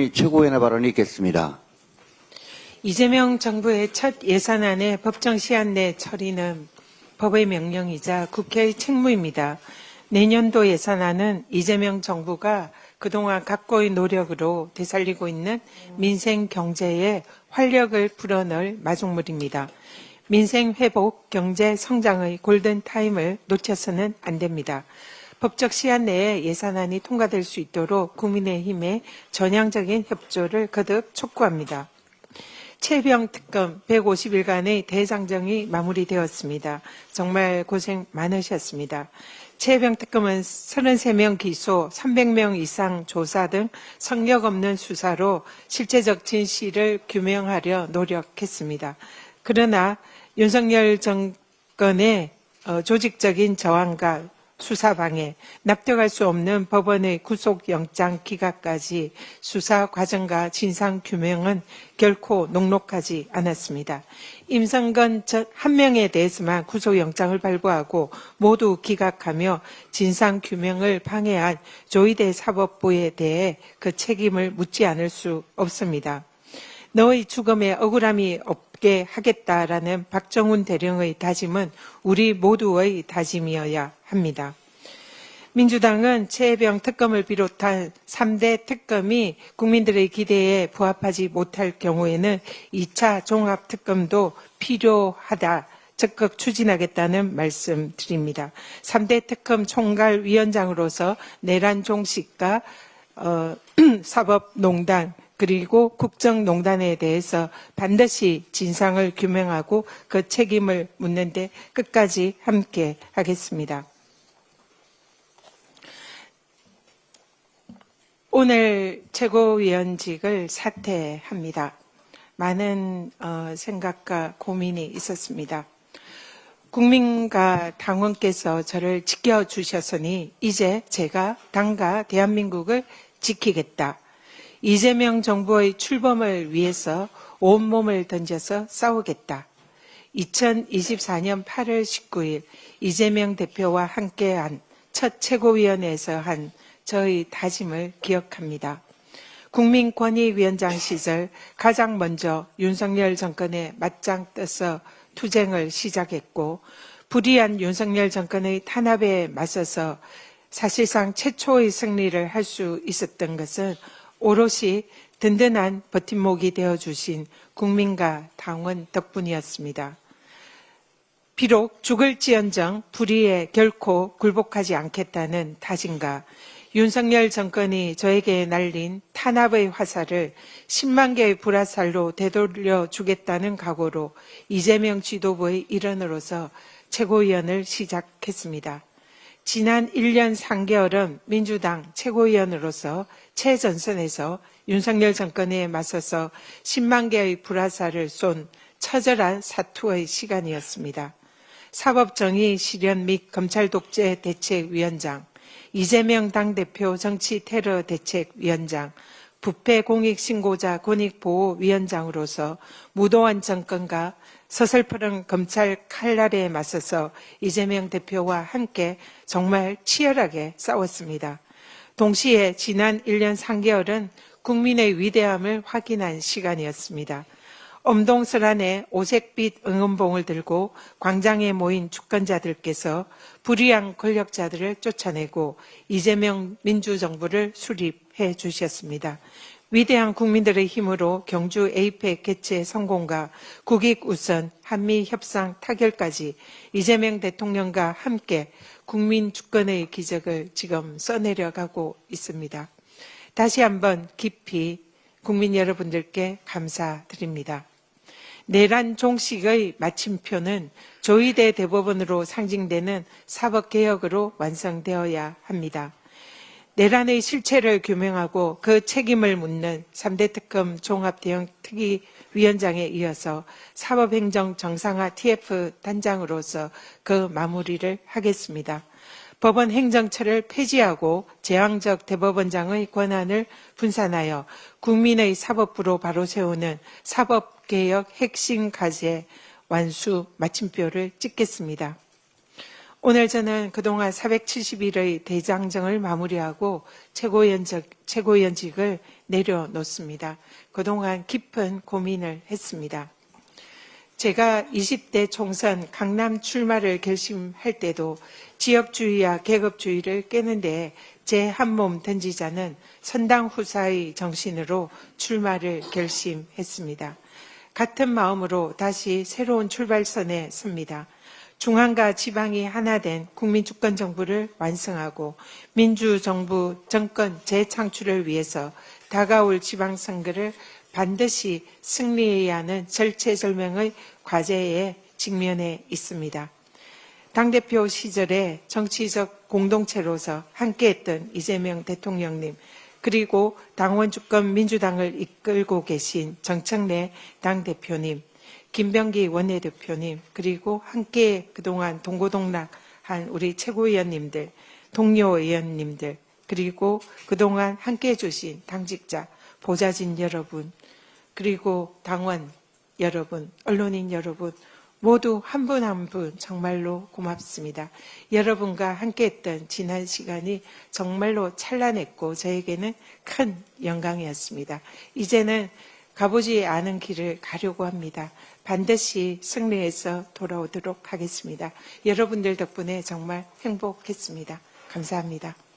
최고위원의 발언이 있겠습니다. 이재명 정부의 첫 예산안의 법정 시한 내 처리는 법의 명령이자 국회의 책무입니다. 내년도 예산안은 이재명 정부가 그동안 각고의 노력으로 되살리고 있는 민생 경제에 활력을 불어넣을 마중물입니다. 민생 회복, 경제 성장의 골든 타임을 놓쳐서는 안 됩니다. 법적 시한 내에 예산안이 통과될 수 있도록 국민의힘의 전향적인 협조를 거듭 촉구합니다. 최병 특검 150일간의 대장정이 마무리되었습니다. 정말 고생 많으셨습니다. 최병 특검은 33명 기소, 300명 이상 조사 등 성역 없는 수사로 실체적 진실을 규명하려 노력했습니다. 그러나 윤석열 정권의 어, 조직적인 저항과 수사 방해, 납득할 수 없는 법원의 구속영장 기각까지 수사 과정과 진상 규명은 결코 녹록하지 않았습니다. 임성건 전한 명에 대해서만 구속영장을 발부하고 모두 기각하며 진상 규명을 방해한 조희대 사법부에 대해 그 책임을 묻지 않을 수 없습니다. 너의 죽음에 억울함이 없 게 하겠다라는 박정훈 대령의 다짐은 우리 모두의 다짐이어야 합니다. 민주당은 최혜병 특검을 비롯한 3대 특검이 국민들의 기대에 부합하지 못할 경우에는 2차 종합특검도 필요하다. 적극 추진하겠다는 말씀 드립니다. 3대 특검 총괄위원장으로서 내란 종식과 어, 사법농단 그리고 국정농단에 대해서 반드시 진상을 규명하고 그 책임을 묻는데 끝까지 함께 하겠습니다. 오늘 최고위원직을 사퇴합니다. 많은 어, 생각과 고민이 있었습니다. 국민과 당원께서 저를 지켜주셨으니 이제 제가 당과 대한민국을 지키겠다. 이재명 정부의 출범을 위해서 온몸을 던져서 싸우겠다. 2024년 8월 19일 이재명 대표와 함께한 첫 최고위원회에서 한 저의 다짐을 기억합니다. 국민권익위원장 시절 가장 먼저 윤석열 정권에 맞짱 떠서 투쟁을 시작했고 불의한 윤석열 정권의 탄압에 맞서서 사실상 최초의 승리를 할 수 있었던 것은 오롯이 든든한 버팀목이 되어 주신 국민과 당원 덕분이었습니다. 비록 죽을지언정 불의에 결코 굴복하지 않겠다는 다짐과 윤석열 정권이 저에게 날린 탄압의 화살을 10만 개의 불화살로 되돌려 주겠다는 각오로 이재명 지도부의 일원으로서 최고위원을 시작했습니다. 지난 1년 3개월은 민주당 최고위원으로서 최전선에서 윤석열 정권에 맞서서 10만 개의 불화살을 쏜 처절한 사투의 시간이었습니다. 사법정의 실현 및 검찰 독재 대책위원장, 이재명 당대표 정치 테러 대책위원장, 부패 공익 신고자 권익 보호 위원장으로서 무도한 정권과 서슬퍼런 검찰 칼날에 맞서서 이재명 대표와 함께 정말 치열하게 싸웠습니다. 동시에 지난 1년 3개월은 국민의 위대함을 확인한 시간이었습니다. 엄동설안에 오색빛 응원봉을 들고 광장에 모인 주권자들께서 불의한 권력자들을 쫓아내고 이재명 민주정부를 수립해 주셨습니다. 위대한 국민들의 힘으로 경주 에이펙 개최 성공과 국익 우선 한미 협상 타결까지 이재명 대통령과 함께 국민 주권의 기적을 지금 써내려가고 있습니다. 다시 한번 깊이 국민 여러분들께 감사드립니다. 내란 종식의 마침표는 조의대 대법원으로 상징되는 사법개혁으로 완성되어야 합니다. 내란의 실체를 규명하고 그 책임을 묻는 3대 특검 종합대응 특위 위원장에 이어서 사법행정 정상화 TF 단장으로서 그 마무리를 하겠습니다. 법원 행정처를 폐지하고 제왕적 대법원장의 권한을 분산하여 국민의 사법부로 바로 세우는 사법개혁 핵심 과제 완수 마침표를 찍겠습니다. 오늘 저는 그동안 470일의 대장정을 마무리하고 최고위원직, 최고위원직 을 내려놓습니다. 그동안 깊은 고민을 했습니다. 제가 20대 총선 강남 출마를 결심할 때도 지역주의와 계급주의를 깨는데 제 한 몸 던지자는 선당 후사의 정신으로 출마를 결심했습니다. 같은 마음으로 다시 새로운 출발선에 섭니다. 중앙과 지방이 하나 된 국민주권정부를 완성하고 민주정부 정권 재창출을 위해서 다가올 지방선거를 반드시 승리해야 하는 절체절명의 과제에 직면해 있습니다. 당대표 시절에 정치적 공동체로서 함께했던 이재명 대통령님, 그리고 당원 주권 민주당을 이끌고 계신 정청래 당대표님, 김병기 원내대표님, 그리고 함께 그동안 동고동락한 우리 최고위원님들, 동료 의원님들, 그리고 그동안 함께 해 주신 당직자, 보좌진 여러분, 그리고 당원 여러분, 언론인 여러분, 모두 한 분 한 분 정말로 고맙습니다. 여러분과 함께했던 지난 시간이 정말로 찬란했고 저에게는 큰 영광이었습니다. 이제는 가보지 않은 길을 가려고 합니다. 반드시 승리해서 돌아오도록 하겠습니다. 여러분들 덕분에 정말 행복했습니다. 감사합니다.